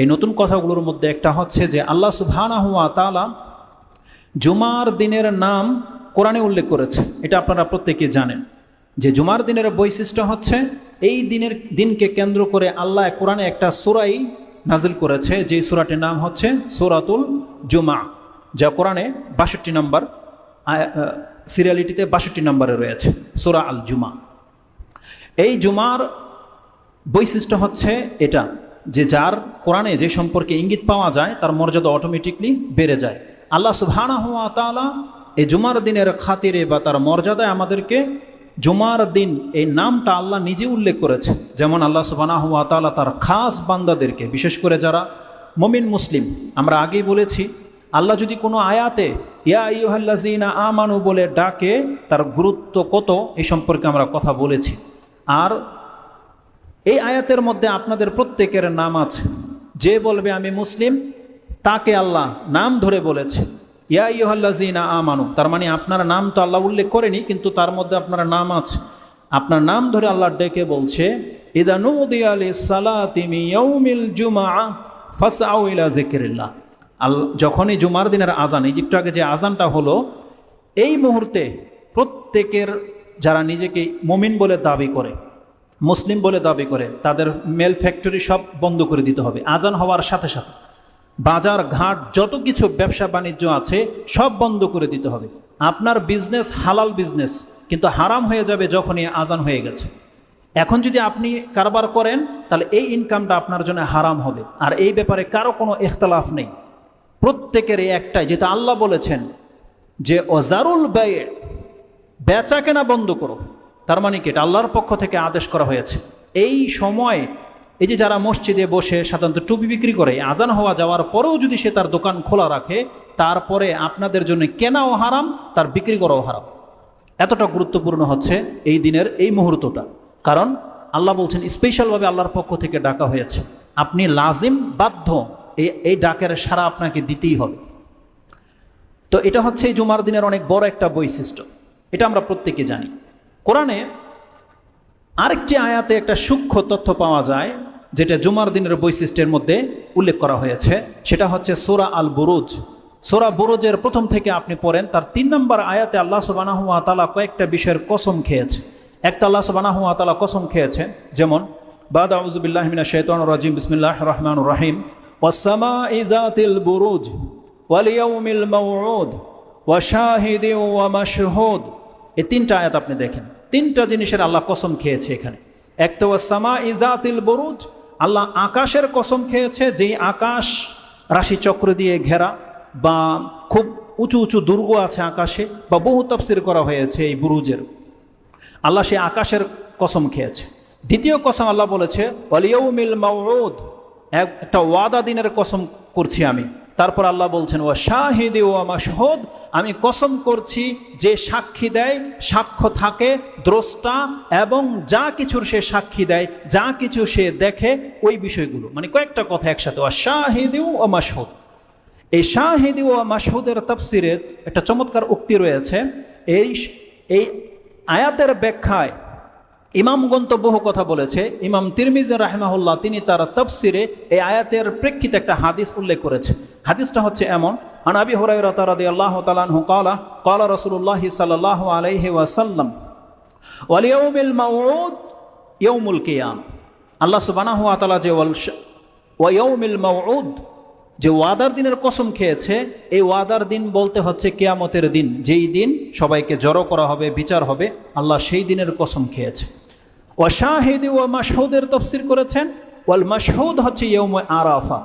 এই নতুন কথাগুলোর মধ্যে একটা হচ্ছে যে আল্লাহ সুবহানাহু ওয়া তাআলা জুমার দিনের নাম কোরআনে উল্লেখ করেছে। এটা আপনারা প্রত্যেকে জানেন। যে জুমার দিনের বৈশিষ্ট্য হচ্ছে এই দিনের দিনকে কেন্দ্র করে আল্লাহ কোরআনে একটা সুরাই নাজিল করেছে। যে সুরাটির নাম হচ্ছে সুরাতুল জুমা, যা কোরআনে বাষট্টি নম্বর সিরিয়ালিটিতে বাষট্টি নম্বরে রয়েছে, সুরা আল জুমা। এই জুমার বৈশিষ্ট্য হচ্ছে এটা যে যার কোরআনে যে সম্পর্কে ইঙ্গিত পাওয়া যায়, তার মর্যাদা অটোমেটিকলি বেড়ে যায়। আল্লাহ সুবহানা হুয়া তালা এই জুমার দিনের খাতিরে বা তার মর্যাদায় আমাদেরকে জুমার দিন এই নামটা আল্লাহ নিজে উল্লেখ করেছে। যেমন আল্লাহ সুবহানা হুয়া তালা তার খাস বান্দাদেরকে, বিশেষ করে যারা মমিন মুসলিম, আমরা আগেই বলেছি, আল্লাহ যদি কোনো আয়াতে ইয়া ইউহাল্লাজিনা আমানু বলে ডাকে, তার গুরুত্ব কত এই সম্পর্কে আমরা কথা বলেছি। আর এই আয়াতের মধ্যে আপনাদের প্রত্যেকের নাম আছে। যে বলবে, আমি মুসলিম, তাকে আল্লাহ নাম ধরে বলেছে। ইয়া ইহল্লাজিনা আমানু, তার মানে আপনার নাম তো আল্লাহ উল্লেখ করেনি, কিন্তু তার মধ্যে আপনার নাম আছে। আপনার নাম ধরে আল্লাহ ডেকে বলছে ইলা যখনই জুমার দিনের আজান এই আগে যে আজানটা হলো, এই মুহূর্তে প্রত্যেকের যারা নিজেকে মমিন বলে দাবি করে মুসলিম বলে দাবি করে, তাদের মেল ফ্যাক্টরি সব বন্ধ করে দিতে হবে। আজান হওয়ার সাথে সাথে বাজার, ঘাট, যত কিছু ব্যবসা বাণিজ্য আছে, সব বন্ধ করে দিতে হবে। আপনার বিজনেস হালাল বিজনেস কিন্তু হারাম হয়ে যাবে যখনই আজান হয়ে গেছে। এখন যদি আপনি কারবার করেন, তাহলে এই ইনকামটা আপনার জন্য হারাম হবে। আর এই ব্যাপারে কারও কোনো ইখতলাফ নেই। প্রত্যেকের এই একটাই, যেটা আল্লাহ বলেছেন যে অজারুল ব্যয় বেচা কেনা বন্ধ করো। তার মানে কি? এটা আল্লাহর পক্ষ থেকে আদেশ করা হয়েছে। এই সময় এই যে যারা মসজিদে বসে সাধারণত টুপি বিক্রি করে, আজান হওয়া যাওয়ার পরেও যদি সে তার দোকান খোলা রাখে, তারপরে আপনাদের জন্য কেনাও হারাম, তার বিক্রি করাও হারাম। এতটা গুরুত্বপূর্ণ হচ্ছে এই দিনের এই মুহূর্তটা। কারণ আল্লাহ বলছেন, স্পেশালভাবে আল্লাহর পক্ষ থেকে ডাকা হয়েছে। আপনি লাজিম, বাধ্য, এই এই ডাকের সারা আপনাকে দিতেই হবে। তো এটা হচ্ছে এই জুমার দিনের অনেক বড় একটা বৈশিষ্ট্য। এটা আমরা প্রত্যেকে জানি। কোরআনে আরেকটি আয়াতে একটা সূক্ষ্ম তথ্য পাওয়া যায়, যেটা জুমার দিনের বৈশিষ্ট্যের মধ্যে উল্লেখ করা হয়েছে। সেটা হচ্ছে সোরা আল বুরুজ সোরা বুরুজের প্রথম থেকে আপনি পড়েন, তার তিন নম্বর আয়াতে আল্লাহ সুবানাহুয়া তালা কয়েকটা বিষয়ের কসম খেয়েছে। একটা আল্লাহ সুবানাহুয়া তালা কসম খেয়েছে, যেমন, বাদ আউজুবিল্লাহমিনা শৈতান রাজিম বিসমিল্লাহ রহমান রাহিম ওয়াসামা ইজাতিল বুরুজ ওয়ালিয়াউমিল মাউউদ ওয়াশাহিদি ওয়া মাশহুদ। এই তিনটা আয়াত আপনি দেখেন। তিনটা জিনিসের আল্লাহ কসম খেয়েছে এখানে। একটা সামা ইজাতিল বরুজ, আল্লাহ আকাশের কসম খেয়েছে, যেই আকাশ রাশিচক্র দিয়ে ঘেরা বা খুব উঁচু উঁচু দুর্গ আছে আকাশে বা বহু তফসির করা হয়েছে এই বুরুজের। আল্লাহ সে আকাশের কসম খেয়েছে। দ্বিতীয় কসম আল্লাহ বলেছে অলিয়মিল মাউদ একটা ওয়াদা দিনের কসম করছি আমি। তারপর আল্লাহ বলছেন ও শাহিদি ও আমা শহদ আমি কসম করছি, যে সাক্ষী দেয়, সাক্ষ্য থাকে, দ্রষ্টা এবং যা কিছুর সে সাক্ষী দেয়, যা কিছু সে দেখে, ওই বিষয়গুলো। মানে কয়েকটা কথা একসাথে ও শাহিদি ও মাসহদ এই শাহিদি ও মাসহুদের তফসিরের একটা চমৎকার উক্তি রয়েছে, এই এই আয়াতের ব্যাখ্যায় ইমামগণ তো বহু কথা বলেছে, ইমাম তিরমিজা রাহমাহুল্লাহ তিনি তার তফসিরে এই আয়াতের প্রেক্ষিতে একটা হাদিস উল্লেখ করেছে। হাদিসটা হচ্ছে এমন আনাবি হরাই রাদি আল্লাহ তালানহু কালা কালা রসুল্লাহ সাল্লাহ আলাইহি ওয়াসাল্লাম ওয়ালিয়ৌমিল মাউদ ইয়ৌমুল কিয়াম। আল্লাহ সুবানাহ আতালা যে ওয়াইয়ৌমিল মাউদ যে ওয়াদার দিনের কসম খেয়েছে, এই ওয়াদার দিন বলতে হচ্ছে কেয়ামতের দিন। যেই দিন সবাইকে জড়ো করা হবে, বিচার হবে, আল্লাহ সেই দিনের কসম খেয়েছে। ও শাহিদি ও মাসহুদের তফসির করেছেন, ওয়াল মাসহুদ হচ্ছে ইয়ৌম আরাফা।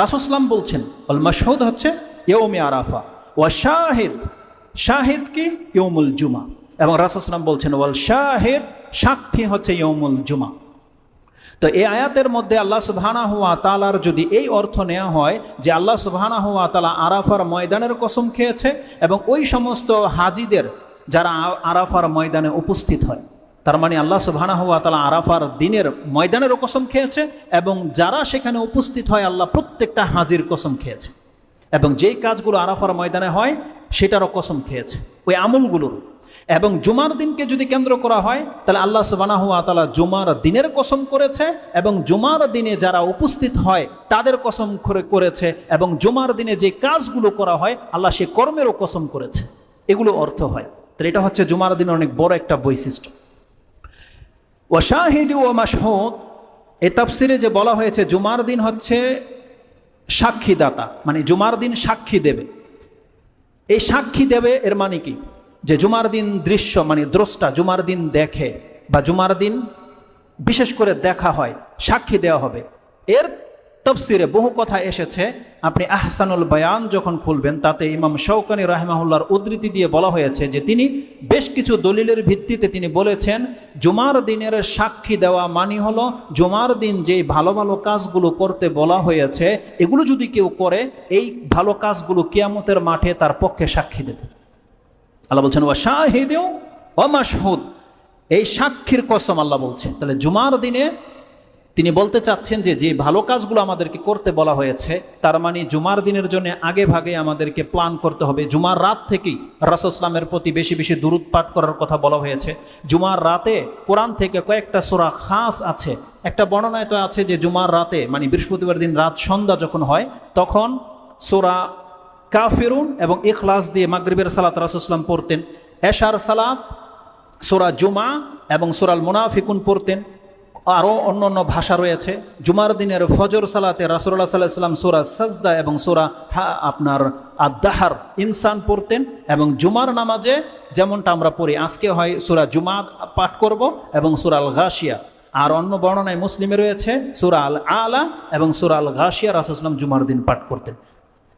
রাসুসলাম বলছেন, ওয়াল মাসহুদ হচ্ছে ইয়ৌমে আরাফা। ও শাহিদ কি? ইয়মুল জুমা। এবং রাসুসলাম বলছেন, ওয়াল শাহিদ, সাক্ষী হচ্ছে ইয়মুল জুমা। তো এই আয়াতের মধ্যে আল্লাহ সুবহানা হুয়া তালার যদি এই অর্থ নেওয়া হয় যে আল্লাহ সুবহানা হুয়া তালা আরাফার ময়দানের কসম খেয়েছে এবং ওই সমস্ত হাজিদের যারা আরাফার ময়দানে উপস্থিত হয় তার মানে আল্লাহ হুয়া তালা আরাফার দিনের ময়দানেরও কসম খেয়েছে এবং যারা সেখানে উপস্থিত হয় আল্লাহ প্রত্যেকটা হাজির কসম খেয়েছে। এবং যেই কাজগুলো আরাফার ময়দানে হয়, সেটারও কসম খেয়েছে। ওই আমলগুলোর। এবং জুমার দিনকে যদি কেন্দ্র করা হয়, তাহলে আল্লাহ সুবানাহু আতালা জুমার দিনের কসম করেছে এবং জুমার দিনে যারা উপস্থিত হয়, তাদের কসম করে করেছে এবং জুমার দিনে যে কাজগুলো করা হয়, আল্লাহ সে কর্মেরও কসম করেছে। এগুলো অর্থ হয়। তাহলে এটা হচ্ছে জুমার দিনের অনেক বড় একটা বৈশিষ্ট্য। ওয়াশাহিদি ও মাসহুদ এ তাফসিরে যে বলা হয়েছে, জুমার দিন হচ্ছে সাক্ষীদাতা মানে জুমার দিন সাক্ষী দেবে। এই সাক্ষী দেবে এর মানে কি? যে জুমার দিন দৃশ্য মানে দ্রষ্টা জুমার দিন দেখে বা জুমার দিন বিশেষ করে দেখা হয়, সাক্ষী দেওয়া হবে। এর তফসিরে বহু কথা এসেছে। আপনি আহসানুল বায়ান যখন খুলবেন, তাতে ইমাম শৌকানি রাহমাহুল্লার উদ্ধৃতি দিয়ে বলা হয়েছে যে, তিনি বেশ কিছু দলিলের ভিত্তিতে তিনি বলেছেন, জুমার দিনের সাক্ষী দেওয়া মানি হলো, জুমার দিন যেই ভালো ভালো কাজগুলো করতে বলা হয়েছে, এগুলো যদি কেউ করে, এই ভালো কাজগুলো কিয়ামতের মাঠে তার পক্ষে সাক্ষী দেবে। আল্লাহ বলছেন ও শাহিদেও অমাসহুদ এই সাক্ষীর কসম আল্লাহ বলছে। তাহলে জুমার দিনে তিনি বলতে চাচ্ছেন যে যে ভালো কাজগুলো আমাদেরকে করতে বলা হয়েছে, তার মানে জুমার দিনের জন্য আগে ভাগে আমাদেরকে প্ল্যান করতে হবে। জুমার রাত থেকেই রাসুসলামের প্রতি বেশি বেশি দূরত পাঠ করার কথা বলা হয়েছে। জুমার রাতে কোরআন থেকে কয়েকটা সোরা খাস আছে। একটা বর্ণনায় তো আছে যে, জুমার রাতে মানে বৃহস্পতিবার দিন রাত সন্ধ্যা যখন হয়, তখন সোরা কাফিরুন এবং ইখলাস দিয়ে মাগরিবের সালাত রাসুসলাম পড়তেন। এশার সালাত, সোরা জুমা এবং সোরাল মুনাফিকুন পড়তেন। আরও অন্য অন্য ভাষা রয়েছে। জুমার দিনের ফজর সালাতে রাসুল্লাহ সাল্লাহ সাল্লাম সোরা সাজদা এবং সোরা হা আপনার আদাহার ইনসান পড়তেন এবং জুমার নামাজে যেমনটা আমরা পড়ি, আজকে হয় সুরা জুমা পাঠ করব এবং সুরাল ঘাসিয়া আর অন্য বর্ণনায় মুসলিমে রয়েছে সুরা আল আলা এবং সুরা আল ঘাসিয়া রাসুসলাম জুমার দিন পাঠ করতেন।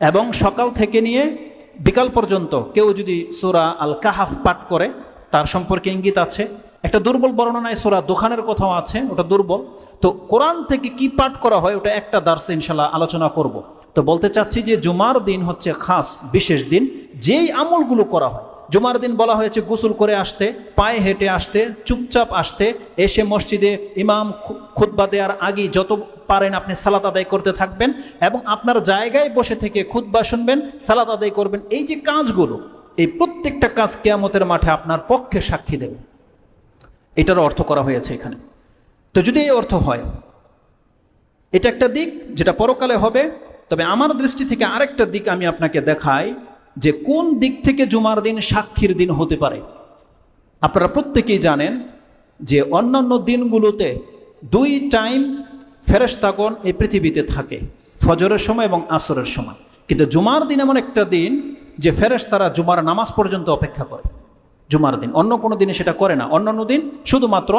এবং সকাল থেকে নিয়ে বিকাল পর্যন্ত কেউ যদি সুরা আল কাহাফ পাঠ করে, তার সম্পর্কে ইঙ্গিত আছে। একটা দুর্বল বর্ণনায় সোরা দোকানের কথাও আছে, ওটা দুর্বল। তো কোরআন থেকে কি পাঠ করা হয়, ওটা একটা দার্সে ইনশাল্লাহ আলোচনা করব। তো বলতে চাচ্ছি যে জুমার দিন হচ্ছে খাস, বিশেষ দিন, যেই আমলগুলো করা হয়। জুমার দিন বলা হয়েছে গোসল করে আসতে, পায়ে হেঁটে আসতে, চুপচাপ আসতে, এসে মসজিদে ইমাম খুতবা দেওয়ার আগে যত পারেন আপনি সালাত আদায় করতে থাকবেন এবং আপনার জায়গায় বসে থেকে খুতবা শুনবেন, সালাত আদায় করবেন। এই যে কাজগুলো, এই প্রত্যেকটা কাজ কেয়ামতের মাঠে আপনার পক্ষে সাক্ষী দেবে। এটার অর্থ করা হয়েছে এখানে। তো যদি এই অর্থ হয়, এটা একটা দিক যেটা পরকালে হবে, তবে আমার দৃষ্টি থেকে আরেকটা দিক আমি আপনাকে দেখাই যে কোন দিক থেকে জুমার দিন সাক্ষীর দিন হতে পারে। আপনারা প্রত্যেকেই জানেন যে অন্যান্য দিনগুলোতে দুই টাইম ফেরেস্তাগণ এই পৃথিবীতে থাকে, ফজরের সময় এবং আসরের সময়। কিন্তু জুমার দিন এমন একটা দিন যে ফেরেস্তারা জুমার নামাজ পর্যন্ত অপেক্ষা করে। জুমার দিন। অন্য কোনো দিনে সেটা করে না। অন্যান্য দিন শুধুমাত্র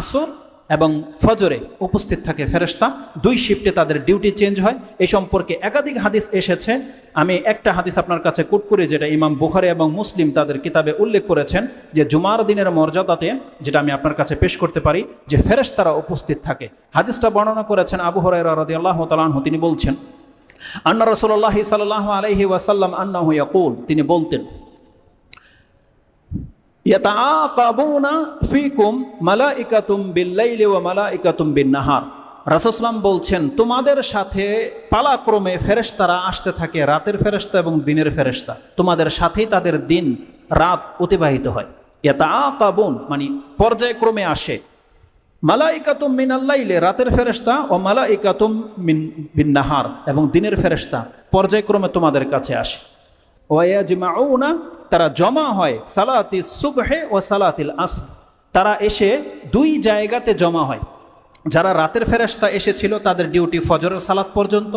আসর এবং ফজরে উপস্থিত থাকে ফেরেস্তা দুই শিফটে তাদের ডিউটি চেঞ্জ হয়। এই সম্পর্কে একাধিক হাদিস এসেছে। আমি একটা হাদিস আপনার কাছে কুট করি, যেটা ইমাম বুখারি এবং মুসলিম তাদের কিতাবে উল্লেখ করেছেন, যে জুমার দিনের মর্যাদাতে, যেটা আমি আপনার কাছে পেশ করতে পারি, যে ফেরেস্তারা উপস্থিত থাকে। হাদিসটা বর্ণনা করেছেন আবু হরাই রাদি আল্লাহ তালাহ তিনি বলছেন, আন্না রসুল্লাহ সাল্লাহ আলহি ওয়াসাল্লাম আন্না ইয়াকুল। তিনি বলতেন ইয়াতাআকাবুনা ফিকুম মালাইকাতুম বিল্লাইলি ওয়া মালাইকাতুম বিন্নাহার। রাসূসলাম বলছেন, তোমাদের সাথে পালাক্রমে ফেরেশতারা আসতে থাকে, রাতের ফেরেশতা এবং দিনের ফেরেশতা। তোমাদের সাথেই তাদের দিন, রাত অতিবাহিত হয়। ইয়াতাআকাবুন মানে পর্যায়ক্রমে আসে। মালাইকাতুম মিনাল্লাইলে, রাতের ফেরেশতা, ও মালাইকাতুম মিন, বিন্নাহার এবং দিনের ফেরেশতা পর্যায়ক্রমে তোমাদের কাছে আসে। ওয়াজমাউনা তারা জমা হয় সালাতি সুবহে ও সালাতিল আস তারা এসে দুই জায়গাতে জমা হয়। যারা রাতের ফেরেস্তা এসেছিল, তাদের ডিউটি ফজরের সালাত পর্যন্ত।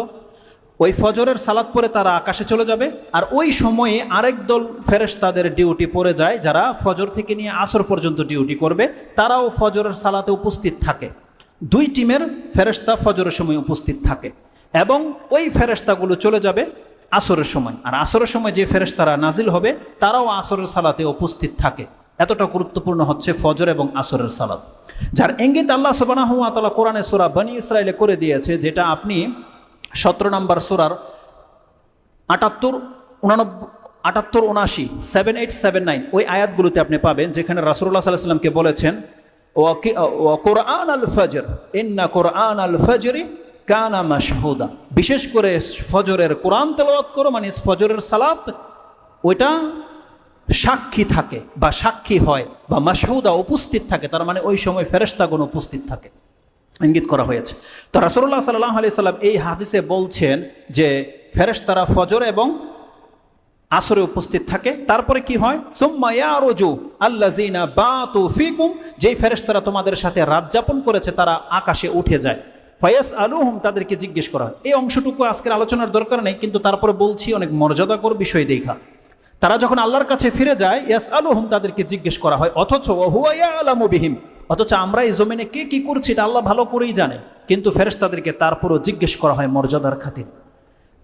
ওই ফজরের সালাত পরে তারা আকাশে চলে যাবে, আর ওই সময়ে আরেক দল ফেরেস্তাদের ডিউটি পড়ে যায়, যারা ফজর থেকে নিয়ে আসর পর্যন্ত ডিউটি করবে, তারাও ফজরের সালাতে উপস্থিত থাকে। দুই টিমের ফেরেস্তা ফজরের সময় উপস্থিত থাকে, এবং ওই ফেরেস্তাগুলো চলে যাবে আসরের সময়। আর আসরের সময় যে ফেরেশতারা নাজিল হবে, তারাও আসরের সালাতে উপস্থিত থাকে। এতটা গুরুত্বপূর্ণ হচ্ছে ফজর এবং আসরের সালাত। যার ইঙ্গিত আল্লাহ সুবানাহু আতালা কোরআনে সোরা বনি ইসরায়েলে করে দিয়েছে, যেটা আপনি সতেরো নম্বর সোরার আটাত্তর উনানব্বই আটাত্তর উনাশি সেভেন এইট সেভেন নাইন ওই আয়াতগুলোতে আপনি পাবেন, যেখানে রাসুল্লাহ সাল্লাহ সাল্লামকে বলেছেন কোরআন আল ফজর, ইন্না কোরআন আল ফজরি কানা মাসহুদা বিশেষ করে ফজরের কোরআন তেলাওয়াত করো মানে ফজরের সালাত, ওইটা সাক্ষী থাকে বা সাক্ষী হয় বা মাসহুদা উপস্থিত থাকে, তার মানে ওই সময় ফেরেস্তাগুন উপস্থিত থাকে। ইঙ্গিত করা হয়েছে। তো রাসুল্লাহ সাল্লাহ আলি সাল্লাম এই হাদিসে বলছেন যে ফেরেশতারা ফজর এবং আসরে উপস্থিত থাকে। তারপরে কি হয়? সোম্মায়ারজু আল্লাজিনা বাতু ফিকুম, যেই ফেরেশতারা তোমাদের সাথে রাত যাপন করেছে, তারা আকাশে উঠে যায়। ফয়াস আলুহুম তাদেরকে জিজ্ঞেস করা, এই অংশটুকু আজকের আলোচনার দরকার নেই, কিন্তু তারপরে বলছি অনেক মর্যাদাকর বিষয় দেখা। তারা যখন আল্লাহর কাছে ফিরে যায় ইয়াস আলুহুম তাদেরকে জিজ্ঞেস করা হয়, অথচ ওহুয়া আলামু বিহিম? অথচ আমরা এই জমিনে কে কী করছি, এটা আল্লাহ ভালো করেই জানে। কিন্তু ফেরেস তাদেরকে তারপরও জিজ্ঞেস করা হয় মর্যাদার খাতির।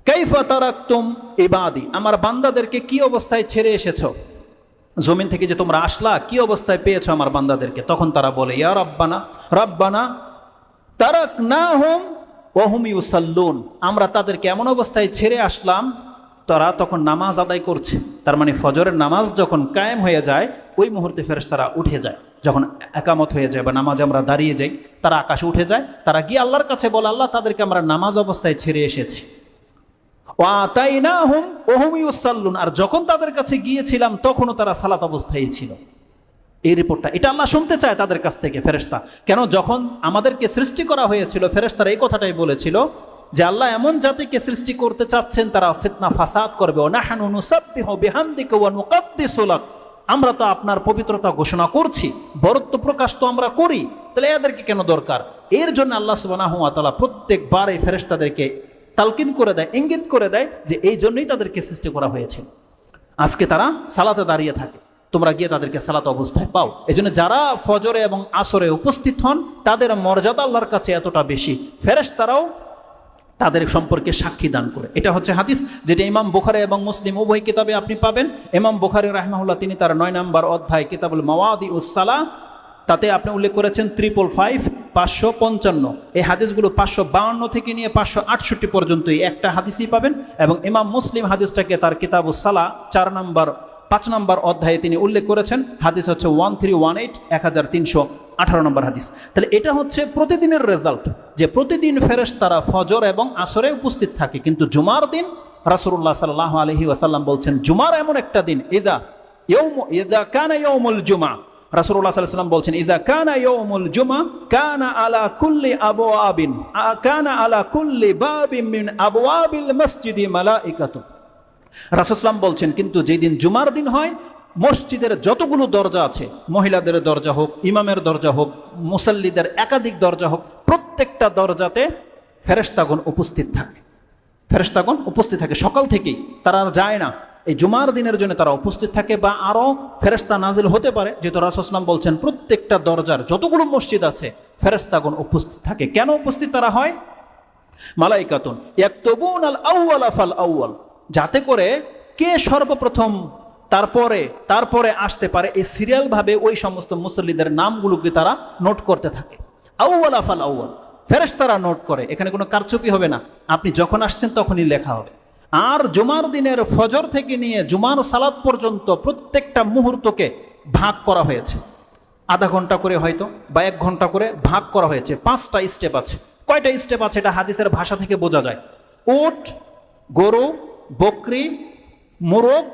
কাইফা তারাক্তুম ইবাদি? আমার বান্দাদেরকে কি অবস্থায় ছেড়ে এসেছ? জমিন থেকে যে তোমরা আসলা, কি অবস্থায় পেয়েছ আমার বান্দাদেরকে? তখন তারা বলে, ইয়া রব্বানা রব্বানা তারাক না হোম ওহুম ইউসাল্লুন। আমরা তাদেরকে এমন অবস্থায় ছেড়ে আসলাম, তারা তখন নামাজ আদায় করছে। তার মানে ফজরের নামাজ যখন কায়েম হয়ে যায়, ওই মুহূর্তে ফেরেস তারা উঠে যায়। যখন একামত হয়ে যায় বা নামাজ আমরা দাঁড়িয়ে যাই, তারা আকাশে উঠে যায়, তারা গিয়ে আল্লাহর কাছে বলে, আল্লাহ, তাদেরকে আমরা নামাজ অবস্থায় ছেড়ে এসেছি। ওয়াতাইনাহুম ওহুম ইউসাল্লুন। আর যখন তাদের কাছে গিয়েছিলাম, তখনও তারা সালাত অবস্থায় ছিল। এই রিপোর্টটা, এটা আল্লাহ শুনতে চায় তাদের কাছ থেকে, ফেরেশতা। কেন? যখন আমাদেরকে সৃষ্টি করা হয়েছিল, ফেরেশতারা এই কথাটাই বলেছিল যে আল্লাহ এমন জাতিকে সৃষ্টি করতে চাচ্ছেন, তারা ফিতনা ফাসাদ করবে। আমরা তো আপনার পবিত্রতা ঘোষণা করছি, বরত্ব প্রকাশ তো আমরা করি, তাহলে এদেরকে কেন দরকার? এর জন্য আল্লাহ তাআলা প্রত্যেকবার এই ফেরেশতাদেরকে তালকিন করে দেয়, ইঙ্গিত করে দেয় যে এই জন্যই তাদেরকে সৃষ্টি করা হয়েছে। আজকে তারা সালাতে দাঁড়িয়ে থাকে। তোমরা গিয়ে তাদেরকে সালাত অবস্থায় পাও। এই জন্য যারা ফজরে এবং আসরে উপস্থিত হন, তাদের মর্যাদা আল্লাহর কাছে এতটা বেশি। ফেরেশ তারাও তাদের সম্পর্কে সাক্ষী দান করে। এটা হচ্ছে হাদিস যেটা ইমাম বুখারে এবং মুসলিম উভয় কিতাবে আপনি পাবেন। ইমাম বুখারি রাহমাহুল্লাহ তিনি তার নয় নম্বর অধ্যায় কিতাবুল মাওয়াদি উসালা তাতে আপনি উল্লেখ করেছেন ত্রিপল ফাইভ, পাঁচশো পঞ্চান্ন। এই হাদিসগুলো পাঁচশো বাউন্ন থেকে নিয়ে পাঁচশো আটষট্টি পর্যন্ত একটা হাদিসই পাবেন। এবং ইমাম মুসলিম হাদিসটাকে তার কিতাবু সালা চার নম্বর পাঁচ নম্বর অধ্যায়ে তিনি উল্লেখ করেছেন, হাদিস হচ্ছে ওয়ান থ্রি ওয়ান এইট এক হাজার তিনশো আঠারো নম্বর হাদিস। তাহলে এটা হচ্ছে প্রতিদিনের রেজাল্ট যে প্রতিদিন ফেরেশ তারা ফজর এবং আসরে উপস্থিত থাকে। কিন্তু জুমার দিন রাসুল্লাহ সাল্লাহ আলহি ওয়াসাল্লাম বলছেন, জুমার এমন একটা দিন, ইজা ইজা কানা ইয়ৌমুল জুমা। রাসুল্লাহ সাল্লাম বলছেন, ইজা কানা ইয়ৌমুল জুমা, কানা আলা কুল্লি আবু আবিন কানা আলা কুল্লি বাবিন আবু আবিল মসজিদি মালাইকাতু রাসুসলাম বলছেন, কিন্তু যেই দিন জুমার দিন হয়, মসজিদের যতগুলো দরজা আছে, মহিলাদের দরজা হোক, ইমামের দরজা হোক, মুসল্লিদের একাধিক দরজা হোক, প্রত্যেকটা দরজাতে ফেরেস্তাগণ উপস্থিত থাকে। ফেরেস্তাগণ উপস্থিত থাকে। সকাল থেকেই তারা যায় না। এই জুমার দিনের জন্য তারা উপস্থিত থাকে বা আরও ফেরেস্তা নাজিল হতে পারে। যেহেতু রাসুসলাম বলছেন, প্রত্যেকটা দরজার যতগুলো মসজিদ আছে ফেরেস্তাগণ উপস্থিত থাকে। কেন উপস্থিত তারা হয়? মালাইকাতুন ইয়াকতুবুন আল আউয়াল আফাল আউয়াল যাতে করে কে সর্বপ্রথম তারপরে তারপরে আসতে পারে, এই সিরিয়ালভাবে ওই সমস্ত মুসল্লিদের নামগুলোকে তারা নোট করতে থাকে। আউ্য়াল আফাল আউ্য়াল। ফেরেস তারা নোট করে, এখানে কোনো কারচুপি হবে না। আপনি যখন আসছেন তখনই লেখা হবে। আর জুমার দিনের ফজর থেকে নিয়ে জুমার সালাদ পর্যন্ত প্রত্যেকটা মুহূর্তকে ভাগ করা হয়েছে। আধা ঘণ্টা করে হয়তো, বা এক ঘণ্টা করে ভাগ করা হয়েছে। পাঁচটা স্টেপ আছে। কয়টা স্টেপ আছে? এটা হাদিসের ভাষা থেকে বোঝা যায়। ওট গরু বকরি, মোরগ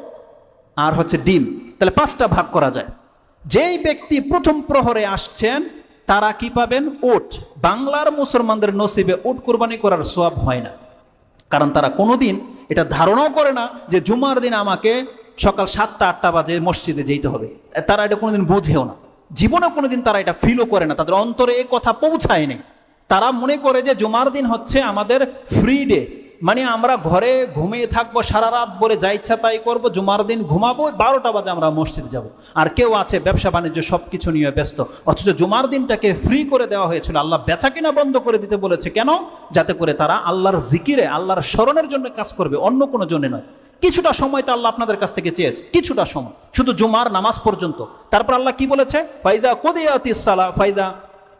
আর হচ্ছে ডিম। তাহলে পাঁচটা ভাগ করা যায়। যেই ব্যক্তি প্রথম প্রহরে আসছেন, তারা কি পাবেন? ওট। বাংলার মুসলমানদের নসিবে ওট কোরবানি করার সোয়াব হয় না। কারণ তারা কোনোদিন এটা ধারণাও করে না যে জুমার দিন আমাকে সকাল সাতটা, আটটা বাজে মসজিদে যেতে হবে। তারা এটা কোনোদিন বোঝেও না। জীবনে কোনোদিন তারা এটা ফিলও করে না। তাদের অন্তরে এই কথা পৌঁছায়নি। তারা মনে করে যে জুমার দিন হচ্ছে আমাদের ফ্রি ডে মানে আমরা ঘরে ঘুমিয়ে থাকব, সারা রাত বলে যা ইচ্ছা তাই করব, জুমার দিন ঘুমাবো, বারোটা বাজে আমরা মসজিদ যাব। আর কেউ আছে, ব্যবসা বাণিজ্য সব কিছু নিয়ে ব্যস্ত। অথচ জুমার দিনটাকে ফ্রি করে দেওয়া হয়েছিল। আল্লাহ বেচা কিনা বন্ধ করে দিতে বলেছে। কেন? যাতে করে তারা আল্লাহর জিকিরে, আল্লাহর স্মরণের জন্য কাজ করবে, অন্য কোনো জন্য নয়। কিছুটা সময় তো আল্লাহ আপনাদের কাছ থেকে চেয়েছে, কিছুটা সময়। শুধু জুমার নামাজ পর্যন্ত। তারপর আল্লাহ কি বলেছে? ফাইজা কোদিয়াতিস সালা, ফাইজা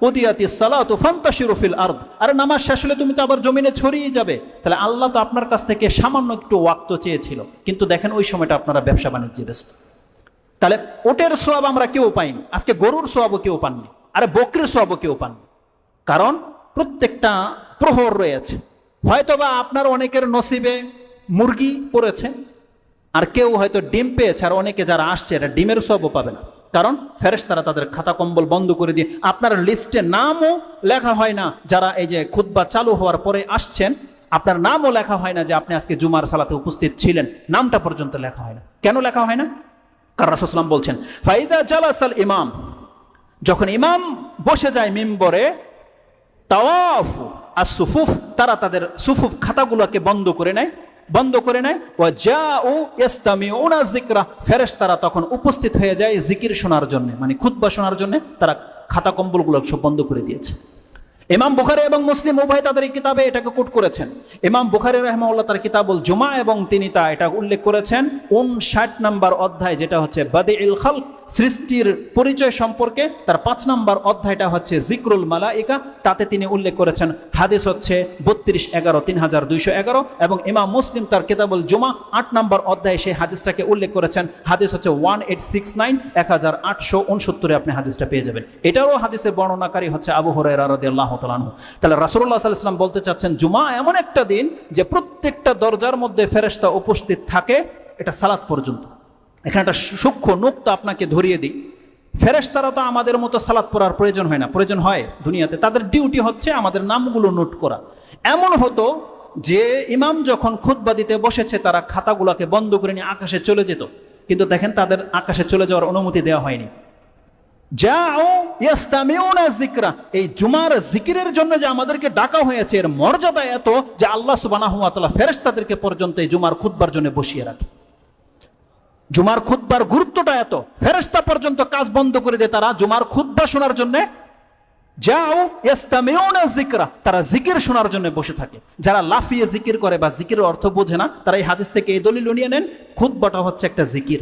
উদিয়াতি সালাত ফান্তাশিরুফিল আর্দ। আরে নামাজ শেষ হলে তুমি তো আবার জমিনে ছড়িয়ে যাবে। তাহলে আল্লাহ তো আপনার কাছ থেকে সামান্য একটু ওয়াক্ত চেয়েছিল। কিন্তু দেখেন ওই সময়টা আপনারা ব্যবসা বাণিজ্যে ব্যস্ত। তাহলে ওটের সোয়াব আমরা কেউ পাইনি। আজকে গরুর সোয়াবও কেউ পাননি। আরে বকরির সোয়াবও কেউ পাননি। কারণ প্রত্যেকটা প্রহর রয়েছে। হয়তোবা আপনার অনেকের নসিবে মুরগি পড়েছে। আর কেউ হয়তো ডিম পেয়েছে। আর অনেকে যারা আসছে এটা ডিমের সবও পাবে না। কারণ ফেরেশতারা তাদের খাতা কম্বল বন্ধ করে দিয়ে আপনার লিস্টে নামও লেখা হয় না। যারা এই যে খুতবা চালু হওয়ার পরে আসছেন, আপনার নামও লেখা হয় না যে আপনি আজকে জুমার সালাতে উপস্থিত ছিলেন। নামটা পর্যন্ত লেখা হয় না। কেন লেখা হয় না? কারণ রাসুসলাম বলছেন ফাইদা জালাসাল ইমাম। যখন ইমাম বসে যায় মিম্বরে, তাওয়াফ আর সুফুফ, তারা তাদের সুফুফ খাতাগুলোকে বন্ধ করে নেয়। বন্ধ করে নেয়। ও জিকরা তারা তখন উপস্থিত হয়ে যায় জিকির শোনার জন্য মানে খুতবা শোনার জন্য। তারা খাতা কম্বলগুলো সব বন্ধ করে দিয়েছে। ইমাম বুখারি এবং মুসলিম উভয় তাদের কিতাবে এটাকে কোট করেছেন। ইমাম বুখারি রহমাউল্লাহ তার কিতাবুল জুমা এবং তিনি তা এটা উল্লেখ করেছেন। উনষাট নম্বর অধ্যায়, যেটা হচ্ছে বাদে ইল খাল সৃষ্টির পরিচয় সম্পর্কে তার পাঁচ নম্বর অধ্যায়টা হচ্ছে জিক্রুল মালাইকা। তাতে তিনি উল্লেখ করেছেন, হাদিস হচ্ছে বত্রিশ এগারো, তিন হাজার দুইশো এগারো এবং ইমাম মুসলিম তার কিতাবুল জুমা আট নম্বর অধ্যায়ে সেই হাদিসটাকে উল্লেখ করেছেন। হাদিস হচ্ছে ওয়ান এইট সিক্স নাইন, এক হাজার আটশো উনসত্তরে আপনি হাদিসটা পেয়ে যাবেন। এটারও হাদিসের বর্ণনাকারী হচ্ছে আবু হরাই আল্লাহ তালানহু তাহলে রাসুল্লাহ সাল্লাম বলতে চাচ্ছেন, জুমা এমন একটা দিন যে প্রত্যেকটা দরজার মধ্যে ফেরেস্তা উপস্থিত থাকে, এটা সালাত পর্যন্ত। এখানে একটা সূক্ষ্ম নুক্ত আপনাকে ধরিয়ে দিই। ফেরেশতারা তো আমাদের মতো সালাত পড়ার প্রয়োজন হয় না। প্রয়োজন হয় দুনিয়াতে। তাদের ডিউটি হচ্ছে আমাদের নামগুলো নোট করা। এমন হতো যে ইমাম যখন খুতবা দিতে বসেছে, তারা খাতাগুলোকে বন্ধ করে নিয়ে আকাশে চলে যেত। কিন্তু দেখেন তাদের আকাশে চলে যাওয়ার অনুমতি দেওয়া হয়নি। যাও ইয়াস্তামিউনা জিকরা এই জুমার জিকিরের জন্য যে আমাদেরকে ডাকা হয়েছে, এর মর্যাদা এত যে আল্লাহ সুবহানাহু ওয়া তাআলা ফেরেশতাদেরকে পর্যন্ত এই জুমার খুতবার জন্য বসিয়ে রাখে। জুমার খুতবার গুরুত্বটা এত। ফেরেস্তা পর্যন্ত কাজ বন্ধ করে দেয় তারা জুমার খুতবা শোনার জন্য। যাও, ইস্তামিউনা জিকরা তারা জিকির শোনার জন্য বসে থাকে। যারা লাফিয়ে জিকির করে বা জিকিরের অর্থ বোঝে না, তারা এই হাদিস থেকে এই দলিল নিয়ে নেন, খুতবাটা হচ্ছে একটা জিকির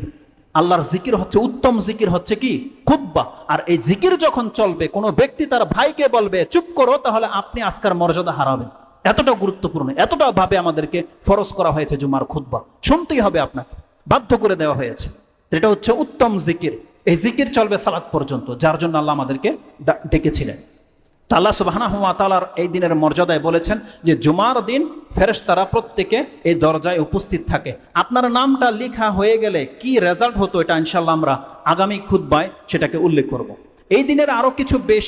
আল্লাহর জিকির হচ্ছে উত্তম জিকির হচ্ছে কি? খুতবা। আর এই জিকির যখন চলবে, কোনো ব্যক্তি তার ভাইকে বলবে, চুপ করো, তাহলে আপনি আজকার মর্যাদা হারাবেন। এতটা গুরুত্বপূর্ণ এতটা ভাবে আমাদেরকে ফরজ করা হয়েছে জুমার খুতবা। শুনতেই হবে আপনাকে। বাধ্য করে দেওয়া হয়েছে। এটা হচ্ছে উত্তম জিকির। এই জিকির চলবে সালাত পর্যন্ত, যার জন্য আল্লাহ আমাদেরকে ডেকেছিলেন। তা আল্লাহ সুবাহানা তালার এই দিনের মর্যাদায় বলেছেন যে, জুমার দিন ফেরেশতারা প্রত্যেকে এই দরজায় উপস্থিত থাকে। আপনার নামটা লেখা হয়ে গেলে কি রেজাল্ট হতো এটা ইনশাল্লাহ আমরা আগামী খুদ্বায় সেটাকে উল্লেখ করব। এই দিনের আরও কিছু বেশ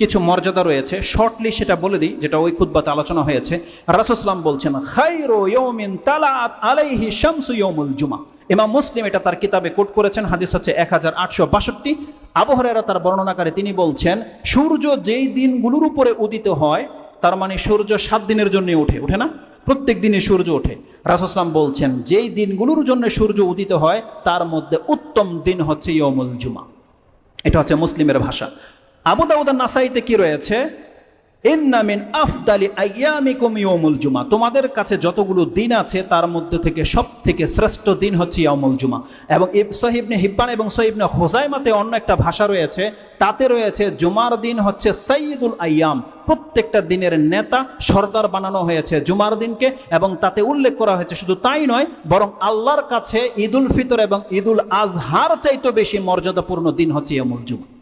কিছু মর্যাদা রয়েছে। শর্টলি সেটা বলে দিই, যেটা ওই খুদ্বাতে আলোচনা হয়েছে। রাসুসলাম বলছেন খাইরো ইয়মিন তালাত আলাইহি শামসু ইয়মুল জুমা ইমাম মুসলিম এটা তার কিতাবে কোট করেছেন, হাদিস হচ্ছে এক হাজার আটশো বাষট্টি। আবহরেরা তার বর্ণনাকারে তিনি বলছেন, সূর্য যেই দিনগুলোর উপরে উদিত হয়, তার মানে সূর্য সাত দিনের জন্য ওঠে। ওঠে না? প্রত্যেক দিনে সূর্য ওঠে। রাসুসলাম বলছেন, যেই দিনগুলোর জন্য সূর্য উদিত হয়, তার মধ্যে উত্তম দিন হচ্ছে ইয়মুল জুমা এটা হচ্ছে মুসলিমের ভাষা। আবু নাসাইতে কি রয়েছে? ইন্নামিন আফদালি আয়ামিকুম ইয়মুল জুমা। তোমাদের কাছে যতগুলো দিন আছে, তার মধ্যে থেকে সব থেকে শ্রেষ্ঠ দিন হচ্ছে ইয়ামুল জুমা। এবং সহিবনে হিব্বান এবং সহিবনে হোজাইমাতে অন্য একটা ভাষা রয়েছে, তাতে রয়েছে জুমার দিন হচ্ছে সঈদুল আয়াম প্রত্যেকটা দিনের নেতা সর্দার বানানো হয়েছে জুমার দিনকে, এবং তাতে উল্লেখ করা হয়েছে শুধু তাই নয়, বরং আল্লাহর কাছে ঈদুল ফিতর এবং ঈদুল আজহার চাইতে বেশি মর্যাদাপূর্ণ দিন হচ্ছে ইয়ামুল জুমা।